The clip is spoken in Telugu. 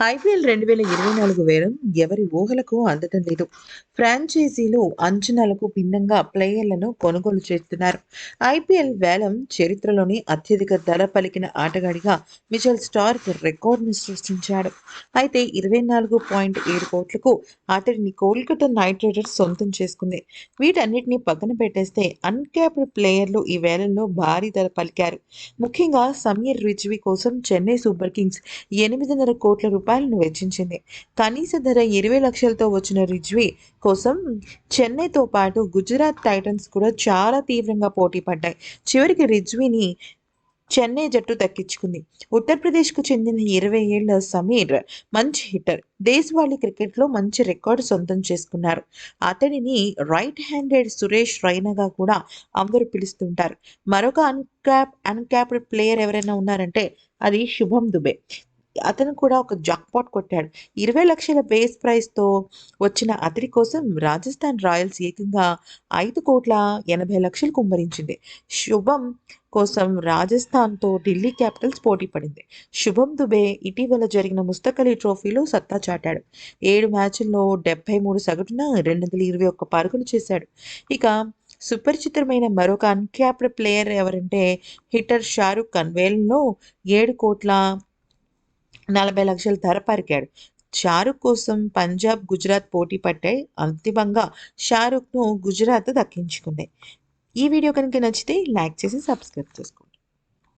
ఐపీఎల్ రెండు వేల ఇరవై నాలుగు వేలం ఎవరి ఊహలకు అందటం లేదు. ఫ్రాంచైజీలు అంచనాలకు భిన్నంగా ప్లేయర్లను కొనుగోలు చేస్తున్నారు. ఐపీఎల్ వేలం చరిత్రలోని అత్యధిక ధర పలికిన ఆటగాడిగా మిచెల్ స్టార్క్ రికార్డును సృష్టించాడు. అయితే ఇరవై నాలుగు పాయింట్ ఏడు కోట్లకు అతడిని కోల్కతా నైట్ రైడర్స్ సొంతం చేసుకుంది. వీటన్నిటిని పక్కన పెట్టేస్తే అన్క్యాప్డ్ ప్లేయర్లు ఈ వేలంలో భారీ ధర పలికారు. ముఖ్యంగా సమీర్ రిజ్వీ కోసం చెన్నై సూపర్ కింగ్స్ ఎనిమిదిన్నర కోట్ల రూపాయలను వెచ్చించింది. కనీస ధర ఇరవై లక్షలతో వచ్చిన రిజ్వీ కోసం చెన్నైతో పాటు గుజరాత్ టైటన్స్ కూడా చాలా తీవ్రంగా పోటీ పడ్డాయి. చివరికి రిజ్వీని చెన్నై జట్టు దక్కించుకుంది. ఉత్తరప్రదేశ్కు చెందిన ఇరవై ఏళ్ళ సమీర్ మంచి హిట్టర్. దేశవాళీ క్రికెట్లో మంచి రికార్డు సొంతం చేసుకున్నారు. అతడిని రైట్ హ్యాండెడ్ సురేష్ రైనాగా కూడా అందరూ పిలుస్తుంటారు. మరొక అన్క్యాప్ అన్క్యాప్డ్ ప్లేయర్ ఎవరైనా ఉన్నారంటే అది శుభం దుబే. అతను కూడా ఒక జాక్పాట్ కొట్టాడు. ఇరవై లక్షల బేస్ ప్రైస్తో వచ్చిన అతడి కోసం రాజస్థాన్ రాయల్స్ ఏకంగా ఐదు కోట్ల ఎనభై లక్షలు కుమ్మరించింది. శుభం కోసం రాజస్థాన్తో ఢిల్లీ క్యాపిటల్స్ పోటీ పడింది. శుభం దుబే ఇటీవల జరిగిన ముస్తకలి ట్రోఫీలో సత్తా చాటాడు. ఏడు మ్యాచ్ల్లో డెబ్బై మూడు సగటున రెండు వందల ఇరవై ఒక్క పరుగులు చేశాడు. ఇక సుపరిచితమైన మరొక అన్క్యాప్డ్ ప్లేయర్ ఎవరంటే హిట్టర్ షారుఖ్ ఖాన్ వేలంలో ఏడు కోట్ల నలభై లక్షల ధర పరికాడు. షారుఖ్ కోసం పంజాబ్ గుజరాత్ పోటీ పట్టాయి అంతిమంగా షారుఖ్ను గుజరాత్ దక్కించుకుంది. ఈ వీడియో కనుక నచ్చితే లైక్ చేసి సబ్స్క్రైబ్ చేసుకోండి.